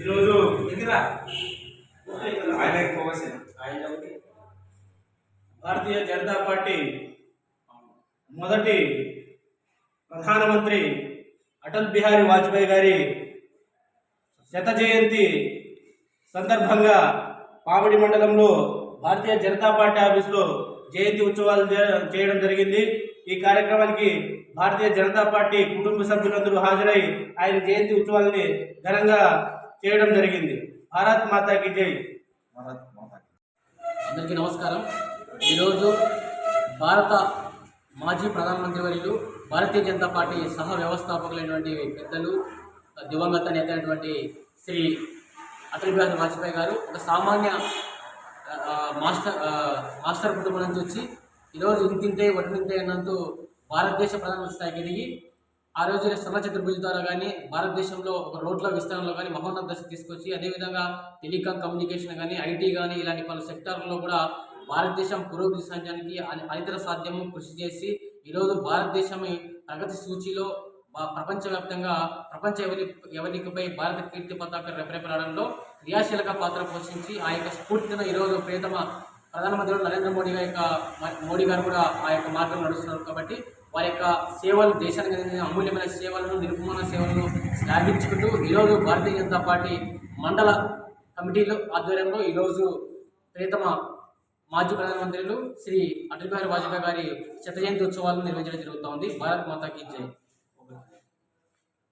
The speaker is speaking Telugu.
ఈరోజు ఆయన వస్తుంది. భారతీయ జనతా పార్టీ మొదటి ప్రధానమంత్రి అటల్ బిహారీ వాజ్పేయి గారి శత జయంతి సందర్భంగా పామిడి మండలంలో భారతీయ జనతా పార్టీ ఆఫీసులో జయంతి ఉత్సవాలు చేయడం జరిగింది. ఈ కార్యక్రమానికి భారతీయ జనతా పార్టీ కుటుంబ సభ్యులందరూ హాజరై ఆయన జయంతి ఉత్సవాలని ఘనంగా చేయడం జరిగింది. భారత్ మాతాకి జై. భారత్ మాతాకి. అందరికీ నమస్కారం. ఈరోజు భారత మాజీ ప్రధానమంత్రి వర్యులు భారతీయ జనతా పార్టీ సహ వ్యవస్థాపకులైనటువంటి పెద్దలు దివంగత నేత అయినటువంటి శ్రీ అటల్ బిహారీ వాజ్పేయి గారు ఒక సామాన్య మాస్టర్ మాస్టర్ కుటుంబం నుంచి వచ్చి ఈరోజు ఇంతింతే ఒటినింతే అన్నంతూ భారతదేశ ప్రధానమంత్రి స్థాయికి ఎదిగి ఆ రోజు శ్రమ చతుర్భుజి ద్వారా కానీ భారతదేశంలో ఒక రోడ్ల విస్తరణలో కానీ మహోన్నత దశ తీసుకొచ్చి అదేవిధంగా టెలికాం కమ్యూనికేషన్ కానీ ఐటీ కానీ ఇలాంటి పలు సెక్టార్లలో కూడా భారతదేశం పురోగతి సాధ్యానికి అనితర సాధ్యము కృషి చేసి ఈరోజు భారతదేశం ప్రగతి సూచిలో ప్రపంచవ్యాప్తంగా ప్రపంచ ఎవరి ఎవరికపై భారత కీర్తి పతాక రెపరెపలాడంలో క్రియాశీలక పాత్ర పోషించి ఆ యొక్క స్ఫూర్తిని ఈరోజు ప్రియతమ ప్రధానమంత్రి నరేంద్ర మోడీ యొక్క మోడీ గారు కూడా ఆ యొక్క మార్గం నడుస్తున్నారు కాబట్టి వారి యొక్క సేవలు దేశానికి అందించిన అమూల్యమైన సేవలను నిరుపమాన సేవలను శ్లాఘించుకుంటూ ఈరోజు భారతీయ జనతా పార్టీ మండల కమిటీలు ఆధ్వర్యంలో ఈరోజు ప్రియతమ మాజీ ప్రధానమంత్రులు శ్రీ అటల్ బిహారీ వాజ్పేయి గారి శత జయంతి ఉత్సవాలను నిర్వహించడం జరుగుతోంది భారత్ మాతాకి జై.